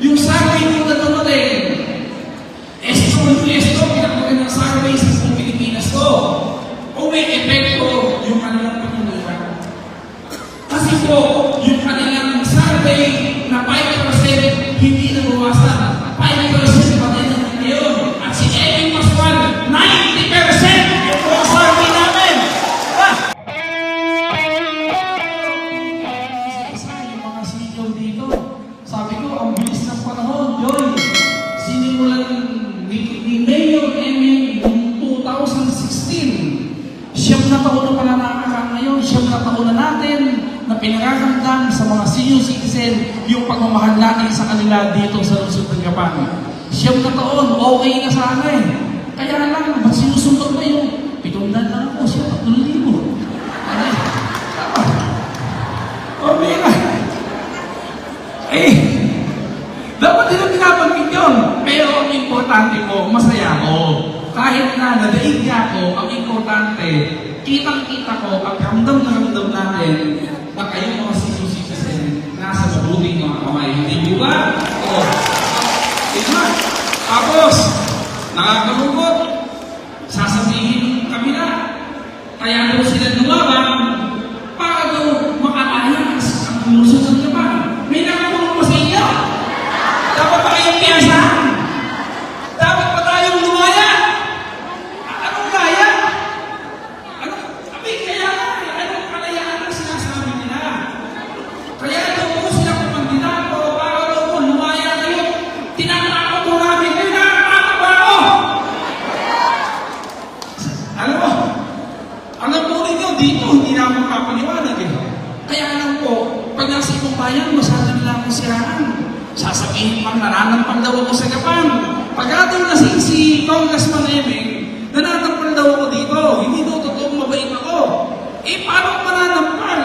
Yung survey po na dumating, esto, esto, pinakaganda ng survey sa Pilipinas to. Kung may epekto pinakakamdam sa mga senior citizen yung pagmamahal natin sa kanila dito sa Luzon, Tagapan. Siyam na taon, okay na sana eh. Kaya lang, ba't sinusunod mo yung pitong na lang ako, siya, tatlong libo. Ano eh? Tama. O, mira. Eh, dapat din ang binabanggit yun. Pero ang importante ko, masaya ako. Kahit na nadaig ako, ang importante, kitang-kita ko, ang ramdam na ramdam natin, na kayo mga senior citizen, nasa mabuting mga kamay. Hindi ba? Oo. Na. Tapos, nakakalungkot, sasabihin ng kabila, kaya daw sila lumaban para daw makalayas ang lusot ng Japan. May nakatulong pa sa inyo. Dapat ba kayong piyasahan? Dapat ba tayong lumaya? Anong laya? Ano? Abi, kaya nga, eh, anong kalayaan ang sinasabi nila? Kaya daw po sila kumandidato para daw po lumaya kayo. Tinatakot ko namin. Kayo nakakatakot ba ako? Alam mo, alam po ninyo, dito hindi na ako kapaniwanag eh. Kaya lang po, pag nasa ibang bayan, masyado nila akong siraan. Sasabihin pang nananampal daw ako sa Japan. Pag daw lasing si Congressman Eming, nananampal daw ako dito. Hindi daw totoong mabait ako. Eh, paano ako mananampal?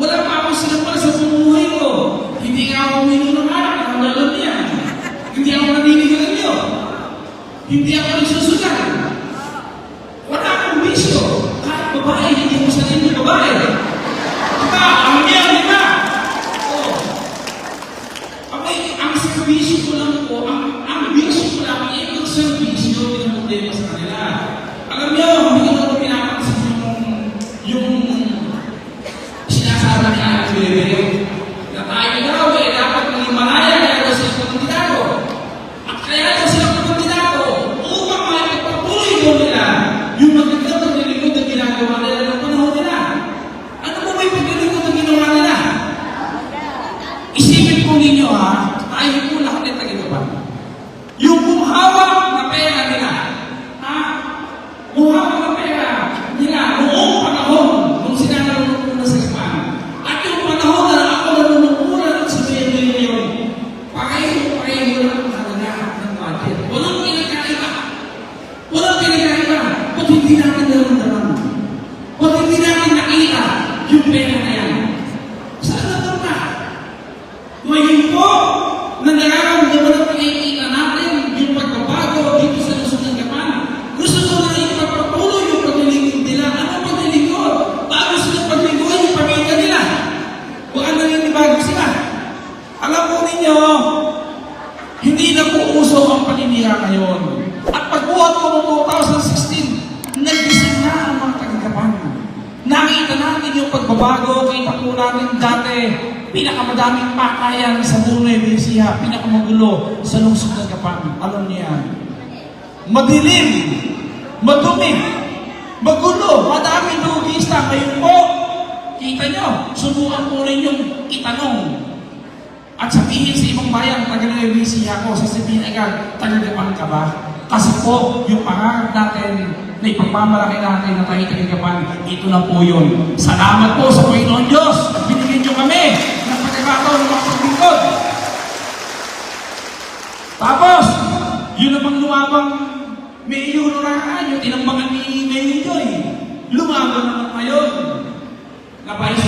Wala pa akong sinampal sa buhay ko. Hindi nga ako uminom ng alak, ang alam niya. Hindi ako naninigalan niyo. Hindi ako nagsusugan. Wala akong bisyo. Kahit babae, hindi mo sa ng babae. Diba? Ang niya, di ba? Oo. Okay, ang servisyo ko lang po, ang, ang bisyo ko lang, eh, ang servisyo, hindi na problema sa kanila. Alam niyo, hindi ko naman pinapansin yung, yung sinasabi ni Alex Bilibili. Na tayo daw, eh, dapat maging malaya, kaya daw sila kandidato. At kaya daw sila kandidato, upang maipagpatuloy daw nila yung magandang paglilingkod na ginagawa nila ng panahon nila. Ano ba may paglilingkod na ginawa nila? Isipin po ninyo ha, tayo po lahat ng tagigapan. Yung humawak na pera nila, ha? Humawak na pera nila noong panahon nung sila nalulungkot na sa Japan. At yung panahon na ako nalulungkot sa Bebe ngayon, pareho-pareho lang ang halaga ng budget. Walang pinagkaiba. Walang pinagkaiba. Ba't hindi natin naramdaman? Ba't hindi natin nakita yung pera na yan? Saan na na? Ngayon po, na nararamdaman at nakikita natin yung pagbabago dito sa Luzon ng Japan. Gusto ko na ipagpatuloy yung paglilingkod nila. Ano paglilingkod? Bago sila paglingkod yung pamilya nila. Baka naninibago sila. Alam po ninyo, hindi na po uso ang paninira ngayon. At pagbuhat ko noong 2016, nag-design na ang mga tagagapan. Nakita natin yung pagbabago, kita po natin dati, pinakamadaming pakayan sa Nueva Ecija, pinakamagulo sa lungsod ng Japan. Alam niyo yan. Madilim, madumi, magulo, madaming lugista. Ngayon po, kita nyo, subukan po rin yung itanong at sabihin sa ibang bayan, taga Nueva Ecija ako, sasabihin agad, taga-gapan ka ba? Kasi po, yung pangarap natin, na ipagmamalaki natin na tayo taga-gapan, ito na po yun. Salamat po sa Panginoon Diyos at binigyan nyo kami ng pagkakataon ng paglingkod. Tapos, yun namang lumabang mayor na yung tinambangan ni Mayor Joy. Lumaban naman ngayon. Napayos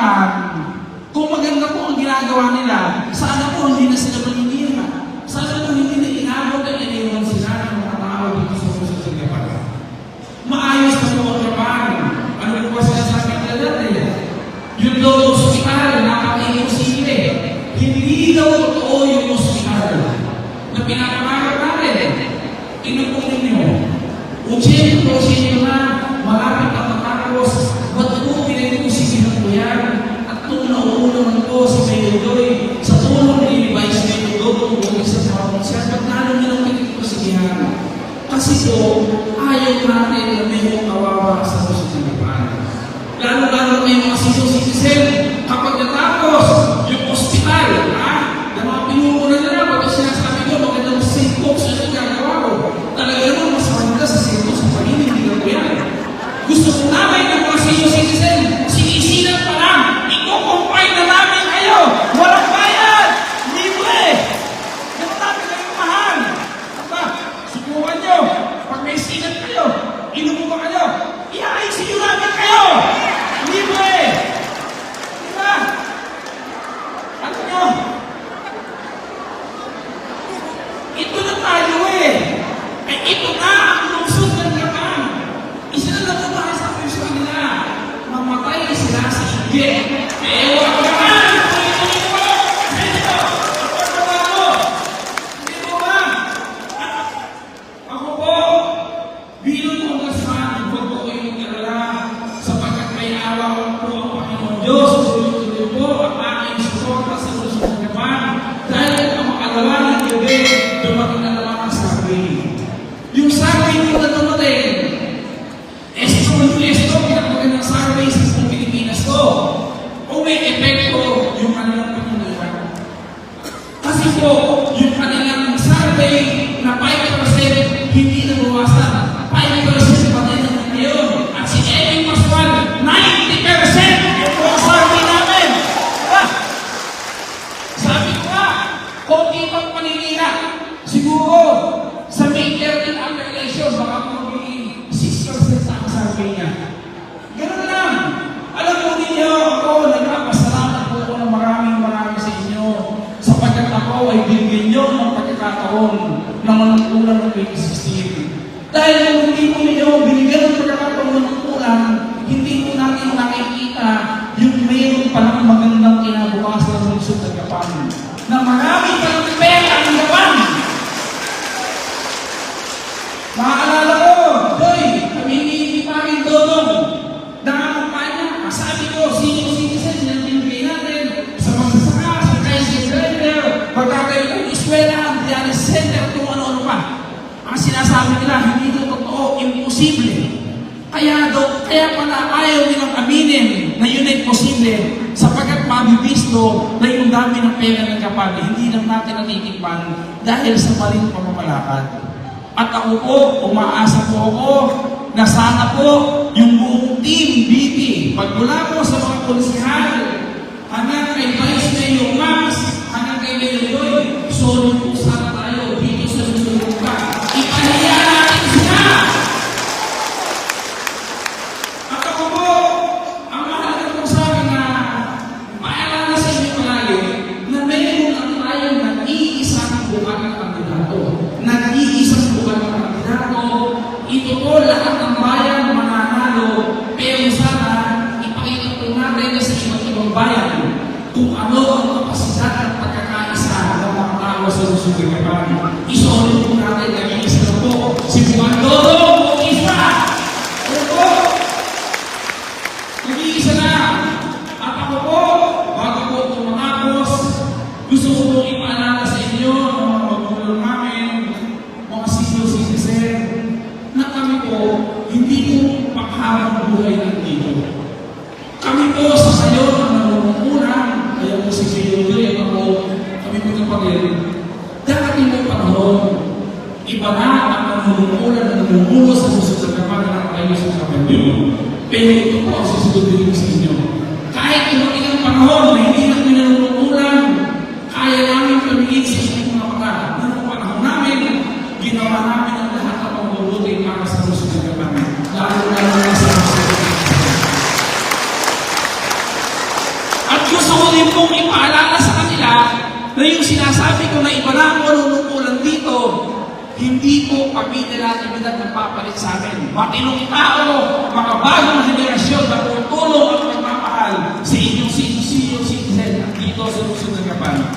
kinakailangan, kung maganda po ang ginagawa nila, sana po hindi na sila maninira. Sana po hindi na inabot at iniwan sila ng mga dito sa puso sa Japan. Maayos na po ang Japan. Ano po ba sinasabi nila dati? Yung daw hospital, napaka-imposible. Hindi daw totoo yung hospital na pinapangarap Amen. 21, 90% yung mga namin. Ah! Sabi ko nga, konti. Siguro, sa major in under baka magiging 6 percent sa survey niya. Ganun. Alam mo ninyo, ako, nagpapasalamat po ng maraming maraming sa inyo ay binigyan niyo ng pagkakataon ng manungkulan ng 2016. Dahil kung hindi po ninyo binigyan ng pagkakataon ng manungkulan, Maalala ko, Doy, kami ni Paring Dodong, nakakampanya, sabi ko, sino citizen yung pinigay natin sa magsasaka, sa tricycle rider, magkakayo ng eskwela, dialysis center, kung ano-ano pa. Ang sinasabi nila, hindi ito totoo, imposible. Kaya do, kaya pala ayaw nilang aminin na yun ay posible sapagkat mabibisto na yung dami ng pera ng Japan, hindi lang natin natitikman dahil sa maling pamamalakad. At ako po, umaasa po ako na sana po yung buong team BP, pagmula po sa mga polisihal, hanggang kay Vice Mayor Max, hanggang kay Mayor Joy, solid po sana iba na ang nanungunan na namumulo sa susunod kapag nakakayo sa kapatid. Pero ito po ang susunodin ko sa inyo. Kahit dumating ang panahon na hindi na kami nanunungkulan, kaya namin pamigin sa inyong mga mga ng panahon namin, ginawa namin ang lahat ng mabubuti para sa susunod na kami. Lalo-lalo na sa susunod At gusto ko din pong ipaalala sa kanila na yung sinasabi ko na iba na ang manunungkulan dito, hindi po kami nila ibigay nagpapalit sa amin. Matinong tao, mga bagong henerasyon na tutulong at magmamahal sa inyong senior citizen dito sa Luzon ng Gapan.